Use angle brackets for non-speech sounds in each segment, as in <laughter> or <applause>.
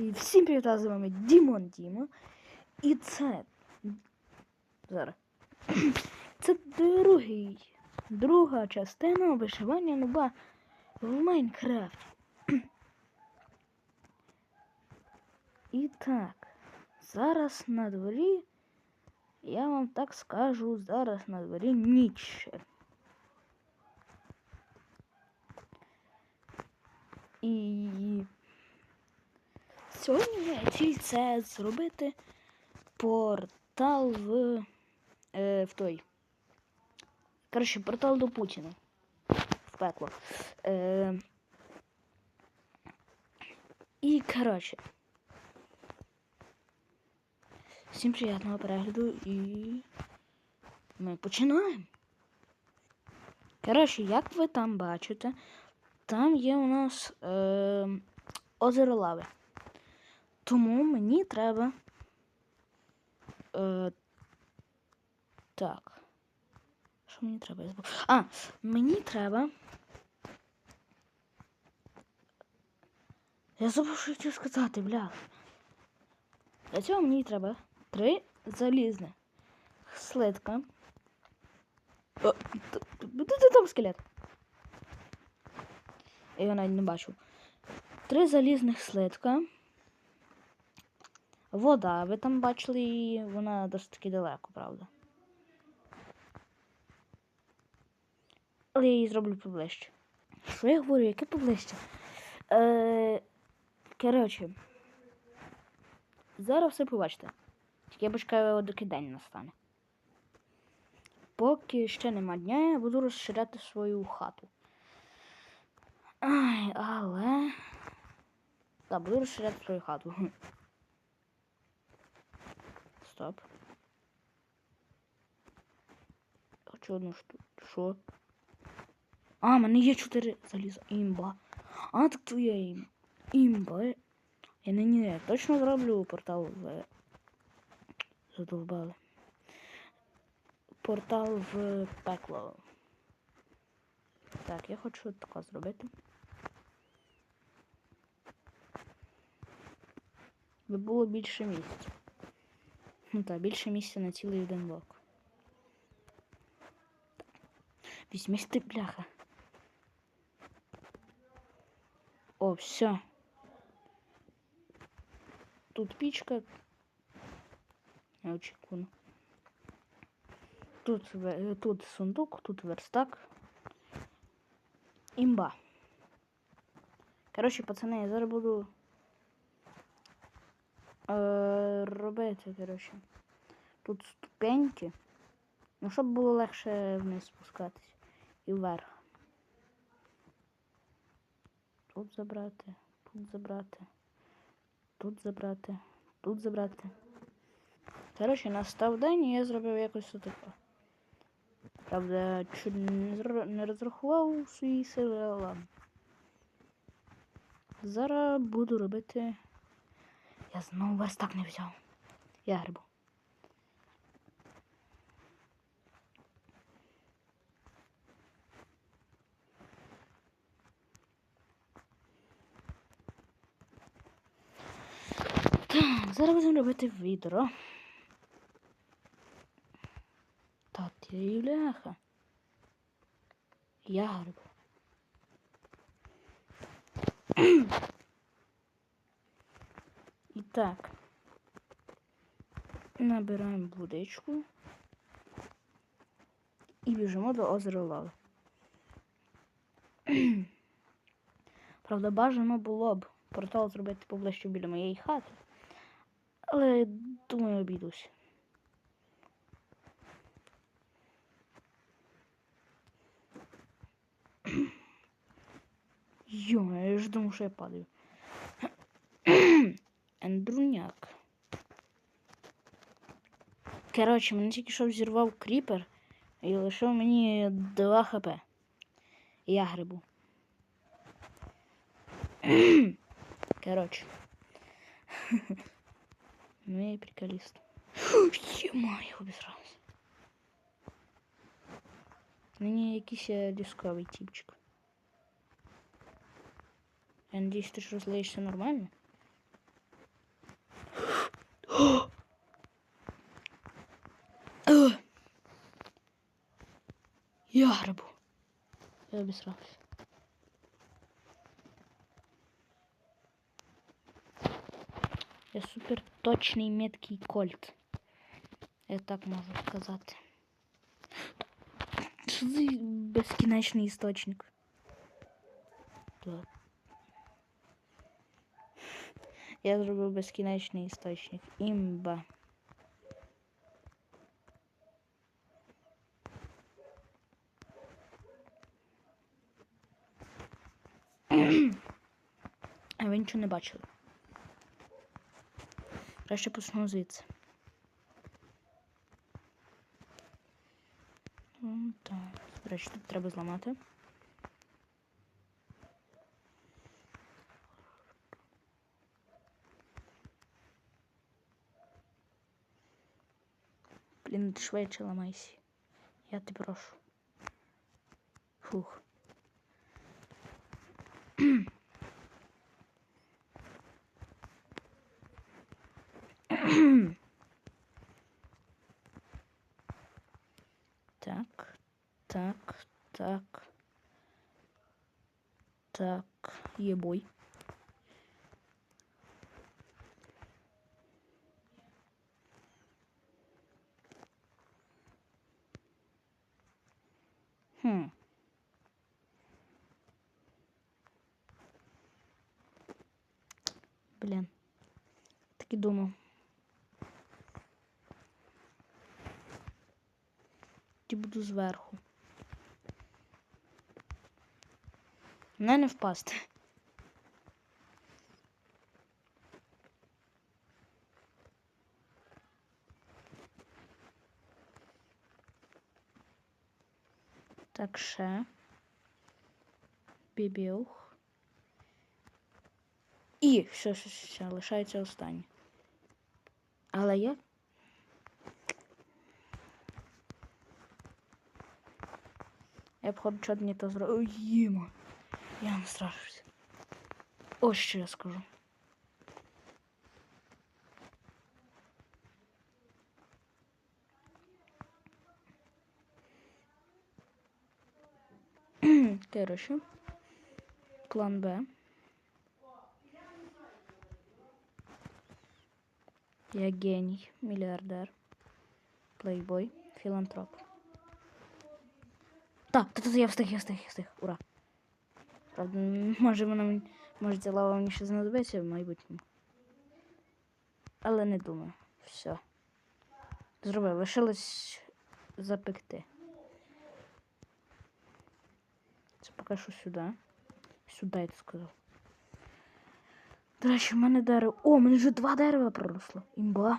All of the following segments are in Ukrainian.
І всім привіт, з вами Дімон Діма. І це. Зараз. <clears throat> Це другий. Друга частина вишивання нуба в Майнкрафті. <clears throat> І так, зараз на дворі, я вам так скажу, зараз на дворі ніч. І сьогодні моя ціль це зробити портал в, е, в той. Коротше, портал до Путіна. В пекло. Е, і коротше. Всім приємного перегляду і ми починаємо. Коротше, як ви там бачите, там є у нас е, озеро лави. Тому мені треба. Е, так. Що мені треба? А, мені треба. Я забув, що хотів сказати, бля. Для цього мені треба три залізних слитка. Т- там скелет. Я його навіть не бачу. Три залізних слитка. Вода, ви там бачили її, вона досить таки далеко, правда. Але я її зроблю поближче. Що я говорю, яке поближче? Е, коротше, зараз все побачите. Тільки я почекаю, доки день настане. Поки ще нема дня, я буду розширяти свою хату. Ай, але. Так, буду розширяти свою хату. Стоп. Хочу одну штуку. Що? А, мене є чотири заліза. Імба. А, так то я ім. Імба. Я не ні, я точно зроблю портал в. Задовбали. Портал в пекло. Так, я хочу таке зробити. Би було більше місця. Ну так, більше місця на цілий один блок. Візьмись ти, бляха. О, все. Тут пічка. Неочікувано. Тут, тут сундук, тут верстак. Імба. Коротше, пацани, я зараз буду робити, коротше. Тут ступеньки. Ну, щоб було легше вниз спускатись. І вверх. Тут забрати, тут забрати, тут забрати, тут забрати. Коротше, настав день і я зробив якось отако. Правда, чуть не, розрахував свої сили, але. Зараз буду робити. Я знову верстак не взяв. Я грибу. Так, зараз будемо робити відро. Та ти бляха. Я грибу. Так. Набираємо водичку. І біжимо до озера лави. <clears throat> Правда, бажано було б портал зробити поближче біля моєї хати. Але думаю, обійдусь. <clears throat> Йо, я ж думав, що я падаю. <clears throat> Ендруняк. Коротше, мене тільки що взірвав кріпер і лишив мені 2 хп. Я грибу. <clears throat> Коротше. <laughs> Ну і приколіст. Єма, <gasps> я обісрався. Мені якийсь е, дисковий типчик. Я надіюсь, ти ж розлиєшся нормально. <gasps> Я грабу. Я обісрався. Я супер точный меткий кольт. Я так могу сказать. Що за безкінечний істочник? Так. Я зробив безкінечний істочник. Імба. А ви нічого не бачили. Краще почну звідси. М, Так, речі, тут треба зламати. Блін, швидше ламайся. Я тебе прошу. Фух. Так, так, так. Так, ебой. Хм. Блін. Так і думав. Ті буду зверху. Не не впасти. Так, ще. Бібіух. І ще, ще, ще, лишається останнє. Але я Я б хоч не то зробив. Єма. Я не страшуся. Ось що я скажу. Короче. План Б. Я геній, мільярдер, плейбой, філантроп. Так, та, та, я встиг, я встиг, я встиг. Ура. Правда, може вона може ця лава мені ще знадобиться в майбутньому. Але не думаю. Все. Зробив. Лишилось запекти. Це поки що сюди. Сюди я сказав. До дерево. О, в мене вже два дерева проросло. Імба.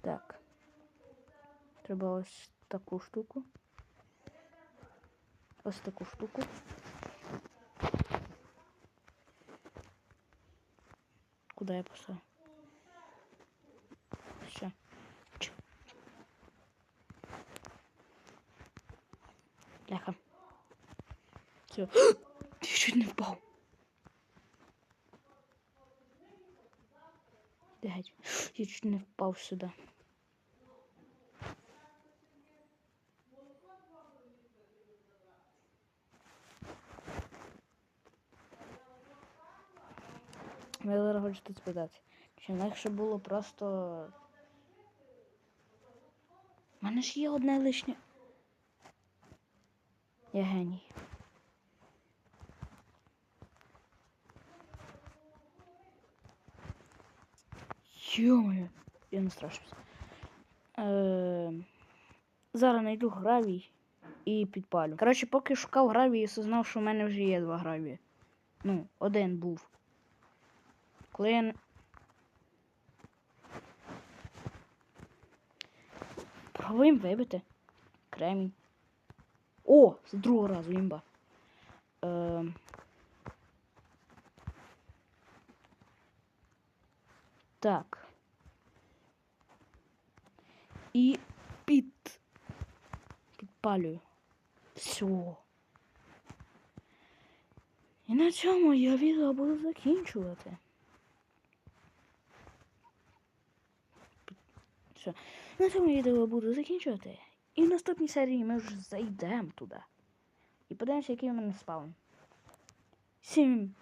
Так. Треба ось таку штуку. Ось таку штуку. Куда я поставив? Ляха. Все. <gasps> Я чуть не впав. Блядь, <gasps> я чуть не впав сюди. Я хочу тут спитати. Чи легше було просто. У мене ж є одне лишнє. Я геній. Йо-моє, я не страшуся. Е, зараз знайду гравій і підпалю. Коротше, поки шукав гравій, я осознав, що в мене вже є два гравії. Ну, один був. Коли я... Пробуємо вибити. Кремінь. О, з другого разу імба. Ем... Так. І під... підпалюю. Все. І на цьому я відео буду закінчувати. Все. На цьому відео буду закінчувати. І в наступній серії ми вже зайдемо туди. І подивимося, який у мене спаун. Сім